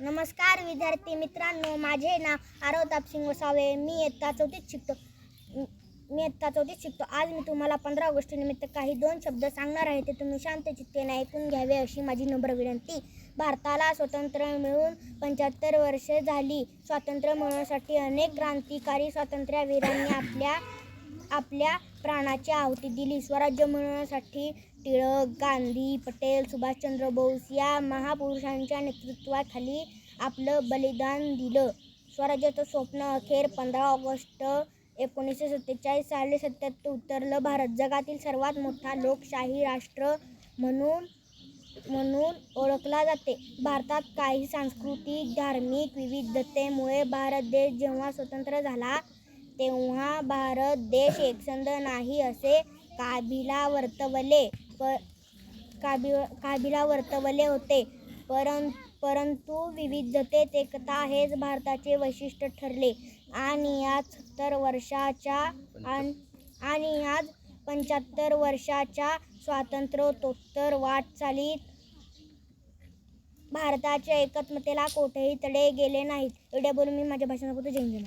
नमस्कार विद्यार्थी मित्रांनो. माझे नाव आरव तापसिंग वसावे. मी इयत्ता चौथीत शिकतो. मी- मी इयत्ता चौथीत शिकतो. आज मी तुम्हाला पंधरा ऑगस्टनिमित्त काही दोन शब्द सांगणार आहे. ते तुम्ही शांत चित्तेने ऐकून घ्यावे अशी माझी नम्र विनंती. भारताला स्वातंत्र्य मिळून पंच्याहत्तर वर्षे झाली. स्वातंत्र्य मिळवण्यासाठी अनेक क्रांतिकारी स्वातंत्र्यवीरांनी आपल्या आपल्या प्राणाची आहुती दिली. स्वराज्य मिळवण्यासाठी टिळक गांधी पटेल सुभाषचंद्र बोस या महापुरुषांच्या नेतृत्वाखाली आपलं बलिदान दिलं. स्वराज्याचं स्वप्न अखेर पंधरा ऑगस्ट एकोणीसशे सत्तेचाळीस साली सत्यात उतरलं. भारत जगातील सर्वात मोठा लोकशाही राष्ट्र म्हणून म्हणून ओळखला जाते. भारतात काही सांस्कृतिक धार्मिक विविधतेमुळे भारत देश जेव्हा स्वतंत्र झाला तेव्हा भारत देश एकसंध नाही असे काबिला वर्तवले. प काबि काबिला वर्तवले होते. परं परंतु विविधतेत एकता हेच भारताचे वैशिष्ट्य ठरले. आणि आज सत्तर वर्षाच्या आणि आज पंच्याहत्तर वर्षाच्या स्वातंत्र्योत्तर वाटचालीत भारताच्या एकात्मतेला कोठेही तडे गेले नाहीत. एवढ्या बोलून मी माझ्या भाषणापुरतं जैन